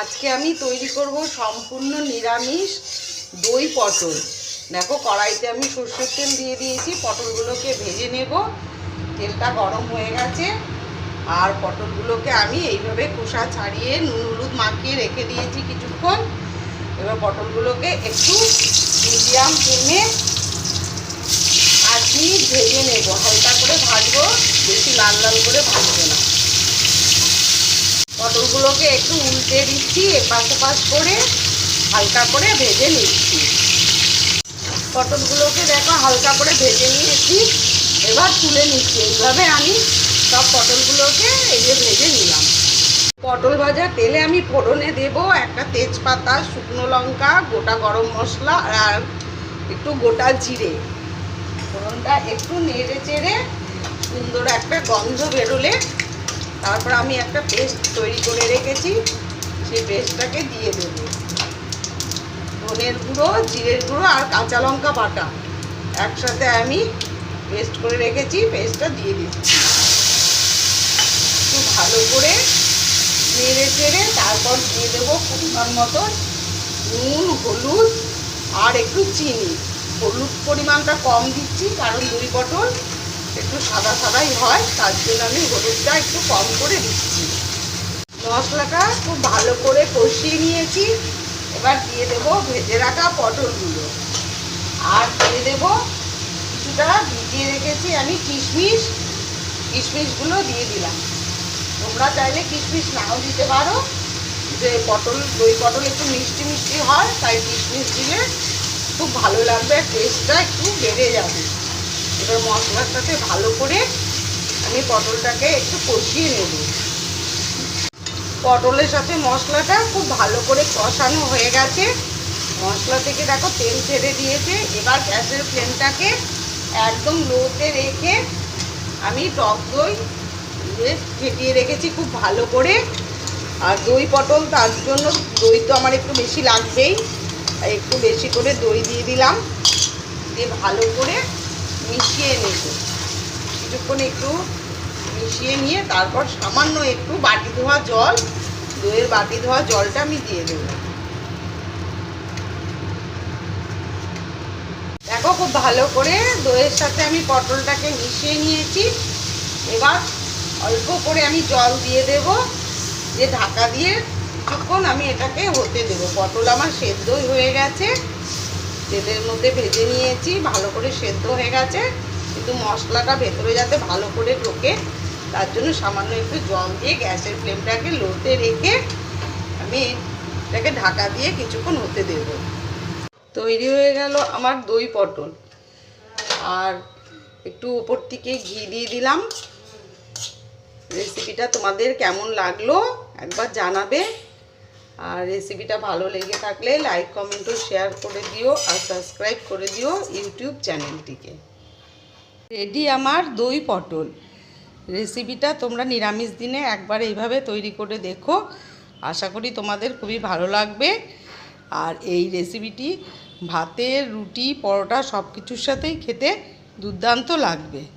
আজকে আমি তৈরি করব সম্পূর্ণ নিরামিষ দই পটল। দেখো, কড়াইতে আমি সর্ষের তেল দিয়ে দিয়েছি, পটলগুলোকে ভেজে নেব। তেলটা গরম হয়ে গেছে। আর পটলগুলোকে আমি এইভাবে খোসা ছাড়িয়ে নুন হলুদ মাখিয়ে রেখে দিয়েছি কিছুক্ষণ। এবার পটলগুলোকে একটু মিডিয়াম ফ্লেমে পাঁচ মিনিট ভেজে নেব। হালকা করে ভাজবো, বেশি লাল লাল করে ভাজবো না। পটলগুলোকে একটু উল্টে দিচ্ছি, এপাশ ওপাশ করে হালকা করে ভেজে নিচ্ছি। পটলগুলোকে দেখো হালকা করে ভেজে নিয়েছি, এবার তুলে নিচ্ছি। এইভাবে আমি সব পটলগুলোকে এই যে ভেজে নিলাম। পটল ভাজা তেলে আমি ফোড়নে দেব একটা তেজপাতা, শুকনো লঙ্কা, গোটা গরম মশলা আর একটু গোটা জিরে। ফোড়নটা একটু নেড়ে চেড়ে সুন্দর একটা গন্ধ বেরোলে তারপর আমি একটা পেস্ট তৈরি করে রেখেছি, সেই পেস্টটাকে দিয়ে দেবো। ধনের গুঁড়ো, জিরের গুঁড়ো আর কাঁচা লঙ্কা বাটা একসাথে আমি পেস্ট করে রেখেছি, পেস্টটা দিয়ে দিচ্ছি। একটু ভালো করে নেড়ে চেড়ে তারপর দিয়ে দেবো পরিমাণ মতো নুন, হলুদ আর একটু চিনি। হলুদ পরিমাণটা কম দিচ্ছি, কারণ দুই পটল একটু সাদা সাদাই হয়, তার জন্য আমি হলুদটা একটু কম করে দিচ্ছি। মশলাটা খুব ভালো করে কষিয়ে নিয়েছি। এবার দিয়ে দেবো ভেজে রাখা পটলগুলো। আর দিয়ে দেবো কিছুটা ভিজিয়ে রেখেছি আমি কিশমিশ। কিশমিশগুলো দিয়ে দিলাম। তোমরা চাইলে কিশমিশ নাও দিতে পারো। যে পটল, দই পটল একটু মিষ্টি মিষ্টি হয়, তাই কিশমিশ দিলে খুব ভালো লাগবে টেস্টটা একটু বেড়ে যাবে। এবার মশলার সাথে ভালো করে আমি পটলটাকে একটু কষিয়ে নেব। পটলের সাথে মশলাটা খুব ভালো করে কষানো হয়ে গেছে। মশলা থেকে দেখো তেল ছেড়ে দিয়েছে। এবার গ্যাসের ফ্লেমটাকে একদম লোতে রেখে আমি টক দই দিয়ে ফেটিয়ে রেখেছি খুব ভালো করে। আর দই পটল তার জন্য দই তো আমার একটু বেশি লাগবেই। একটু বেশি করে দই দিয়ে দিলাম। দিয়ে ভালো করে মিশিয়ে নেব। কিছুক্ষণ একটু মিশিয়ে নিয়ে তারপর সামান্য একটু বাটি ধোয়া জল, দইয়ের বাটি ধোয়া জলটা আমি দিয়ে দেবো। দেখো খুব ভালো করে দইয়ের সাথে আমি পটলটাকে মিশিয়ে নিয়েছি। এবার অল্প করে আমি জল দিয়ে দেব। দিয়ে ঢাকা দিয়ে কিছুক্ষণ আমি এটাকে হতে দেব। পটল আমার সেদ্ধই হয়ে গেছে। তেলের মধ্যে ভেজে নিয়েছি, ভালো করে সেদ্ধ হয়ে গেছে। কিন্তু মশলাটা ভেতরে যাতে ভালো করে ঢোকে, তার জন্য সামান্য একটু জল দিয়ে গ্যাসের ফ্লেমটাকে লোতে রেখে আমি এটাকে ঢাকা দিয়ে কিছুক্ষণ হতে দেব। তৈরি হয়ে গেল আমার দই পটল। আর একটু উপর থেকে ঘি দিয়ে দিলাম। রেসিপিটা তোমাদের কেমন লাগল একবার জানাবে। আর রেসিপিটা ভালো লেগে থাকলে লাইক কমেন্ট ও শেয়ার করে দিও আর সাবস্ক্রাইব করে দিও ইউটিউব চ্যানেলটিকে। রেডি আমার দই পটল। রেসিপিটা তোমরা নিরামিষ দিনে একবার এইভাবে তৈরি করে দেখো। আশা করি তোমাদের খুবই ভালো লাগবে। আর এই রেসিপিটি ভাতের রুটি, পরোটা সব কিছুর সাথেই খেতে দুর্দান্ত লাগবে।